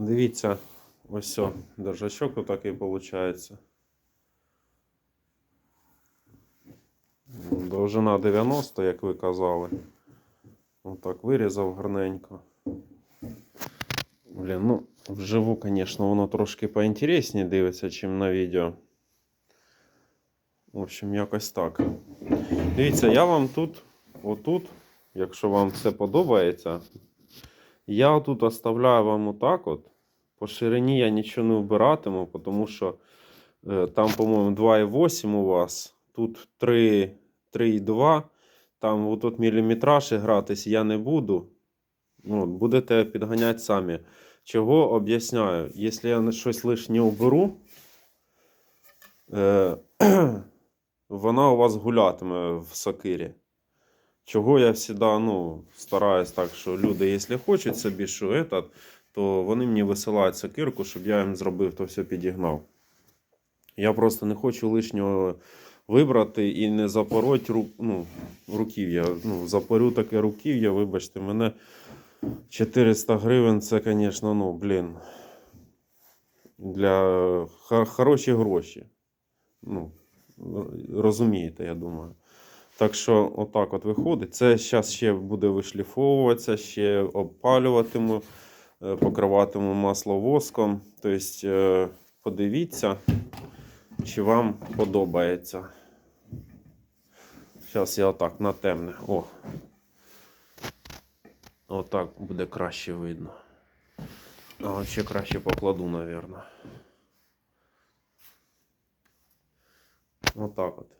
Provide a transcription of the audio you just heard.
Дивіться, ось о, держачок отакий виходить. Довжина 90, як ви казали. Отак вирізав гарненько. Блін, ну, вживу, звісно, воно трошки поінтересніше дивиться, ніж на відео. В общем, якось так. Дивіться, я вам тут, отут, якщо вам все подобається, я тут оставляю вам отак от. По ширині я нічого не вбиратиму, тому що е, там, по-моєму, 2,8 у вас, тут 3,2. Там отут міліметраж гратись я не буду. Ну, будете підганяти самі. Чого об'ясняю? Якщо я щось лишнє уберу, е, вона у вас гулятиме в сокирі. Чого я завжди ну, стараюсь так, що люди, якщо хочуть собі що этот, то вони мені висилають сокирку, щоб я їм зробив, то все підігнав. Я просто не хочу лишнього вибрати і не запороть ру, ну, руків'я. Ну, запорю таке руків'я, вибачте, мене 400 гривень це, звісно, ну, блін. Для хо- хороші гроші. Ну, розумієте, я думаю. Так що, отак от виходить. Це зараз ще буде вишліфовуватися, ще обпалюватиму, е, покриватиму масло воском. Тобто, е, подивіться, чи вам подобається. Зараз я отак на темне. О. Отак буде краще видно. А ще краще покладу, мабуть. Отак от.